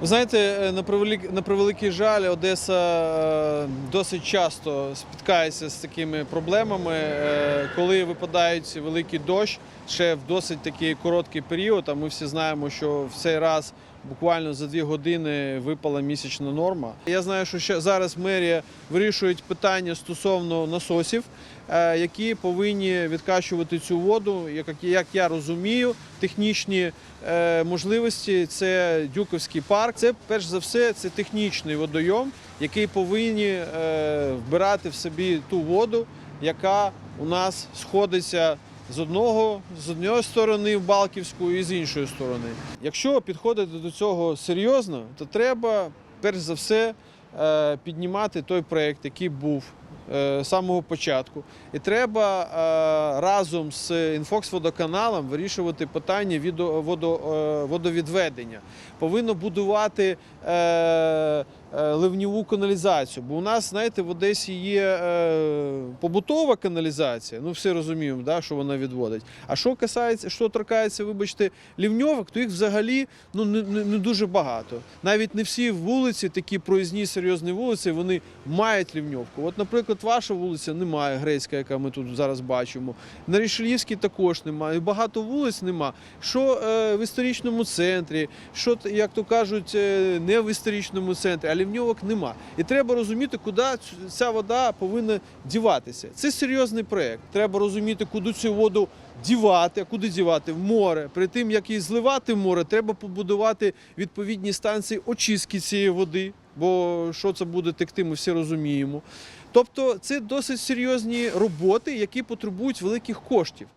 Ви знаєте, е, на превеликий, на превеликий жаль, Одеса е, досить часто спіткається з такими проблемами, е, коли випадають великий дощ ще в досить такий короткий період. А ми всі знаємо, що в цей раз буквально за дві години випала місячна норма. Я знаю, що ще зараз мерія вирішують питання стосовно насосів, е, які повинні відкачувати цю воду. Як, я розумію, технічні е, можливості це Дюковський парк. Це перш за все це технічний водойом, який повинні е, вбирати в собі ту воду, яка у нас сходиться з одного з однієї сторони в Балківську і з іншої сторони. Якщо підходити до цього серйозно, то треба перш за все е, піднімати той проєкт, який був е, з самого початку. І треба е, разом з інфоксводоканалом вирішувати питання водовідведення. Повинно будувати ливніву каналізацію. Бо у нас, знаєте, в Одесі є е, побутова каналізація. Ну, всі розуміємо, да, що вона відводить. А що касається, що торкається, вибачте, лівньовок, то їх взагалі ну, не, не, дуже багато. Навіть не всі вулиці, такі проїзні серйозні вулиці, вони мають лівньовку. От, наприклад, ваша вулиця немає, Грецька, яка ми тут зараз бачимо. На Рішелівській також немає. Багато вулиць нема. Що е, в історичному центрі, що, як то кажуть, е, не в історичному центрі, лівньовок нема. І треба розуміти, куди ця вода повинна діватися. Це серйозний проєкт. Треба розуміти, куди цю воду дівати, куди дівати в море. При тим, як її зливати в море, треба побудувати відповідні станції очистки цієї води. Бо що це буде текти, ми всі розуміємо. Тобто це досить серйозні роботи, які потребують великих коштів.